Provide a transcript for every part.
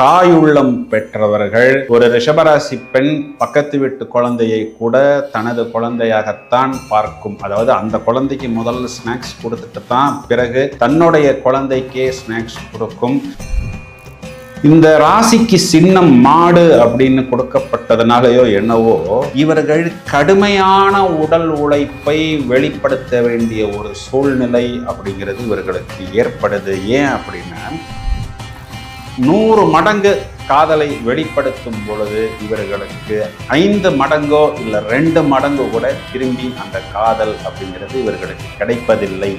தாயுள்ளம் பெற்றவர்கள். ஒரு ரிஷபராசி பெண் பக்கத்து வீட்டு குழந்தையை கூட தனது குழந்தையாகத்தான் பார்க்கும். அதாவது அந்த குழந்தைக்கு முதல்ல ஸ்நாக்ஸ் கொடுத்துட்டு தான் பிறகு தன்னுடைய குழந்தைக்கே ஸ்நாக்ஸ் கொடுக்கும். இந்த ராசிக்கு சின்னம் மாடு அப்படின்னு கொடுக்கப்பட்டதுனாலயோ என்னவோ இவர்கள் கடுமையான உடல் உழைப்பை வெளிப்படுத்த வேண்டிய ஒரு சூழ்நிலை அப்படிங்கிறது இவர்களுக்கு ஏற்படுது. ஏன் அப்படின்னா நூறு மடங்கு காதலை வெளிப்படுத்தும் பொழுது இவர்களுக்கு ஐந்து மடங்கோ இல்லை ரெண்டு மடங்கு கூட திரும்பி அந்த காதல் அப்படிங்கிறது இவர்களுக்கு கிடைப்பதில்லை.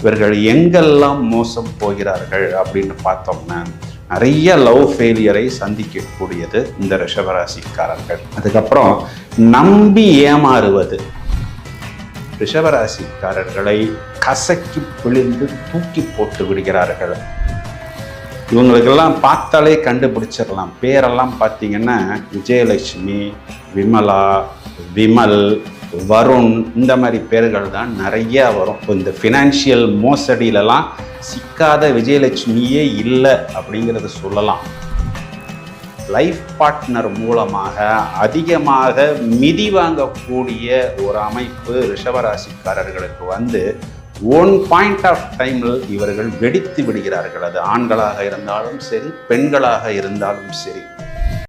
இவர்கள் எங்கெல்லாம் மோசம் போகிறார்கள் அப்படின்னு பார்த்தோம்னா நிறைய லவ் ஃபெயிலியரை சந்திக்கக்கூடியது இந்த ரிஷபராசிக்காரர்கள். அதுக்கப்புறம் நம்பி ஏமாறுவது. ரிஷபராசிக்காரர்களை கசக்கி பிழிந்து தூக்கி போட்டு விடுகிறார்கள். இவங்களுக்கெல்லாம் பார்த்தாலே கண்டுபிடிச்சிடலாம். பேரெல்லாம் பார்த்தீங்கன்னா விஜயலட்சுமி விமலா விமல் வருண் இந்த மாதிரி பேர்கள் தான் நிறையா வரும். இந்த ஃபினான்ஷியல் மோசடியிலலாம் சிக்காத விஜயலட்சுமியே இல்லை அப்படிங்கிறத சொல்லலாம். லைஃப் பார்ட்னர் மூலமாக அதிகமாக மிதி வாங்கக்கூடிய ஒரு அமைப்பு ரிஷபராசிக்காரர்களுக்கு வந்து ஒன் பாயிண்ட் ஆஃப் டைமில் இவர்கள் வெடித்து விடுகிறார்கள். அது ஆண்களாக இருந்தாலும் சரி பெண்களாக இருந்தாலும் சரி.